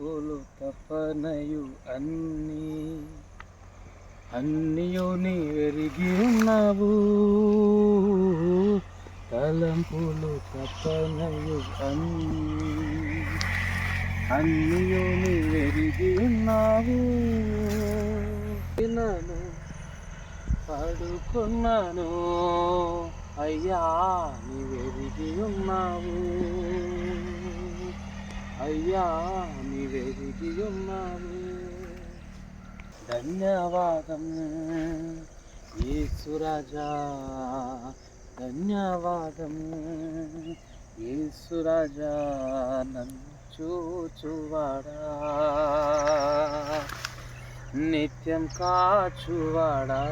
పూలు తపనయు అన్నీ. అన్నీయు నీ వెరిగి ఉన్నావు. తలంపులు తపనయు అన్నీ. అన్నీయు నీ వెరిగి ఉన్నావు. విన్నాను పడుకున్నాను. అయ్యా నీ వెరిగి ఉన్నావు. అయ్యా నీ వెరిగి ఉన్నావు ధన్యవాదం యేసురాజా ధన్యవాదం యేసురాజా నన్ను చూచువాడా నిత్యం కాచువాడా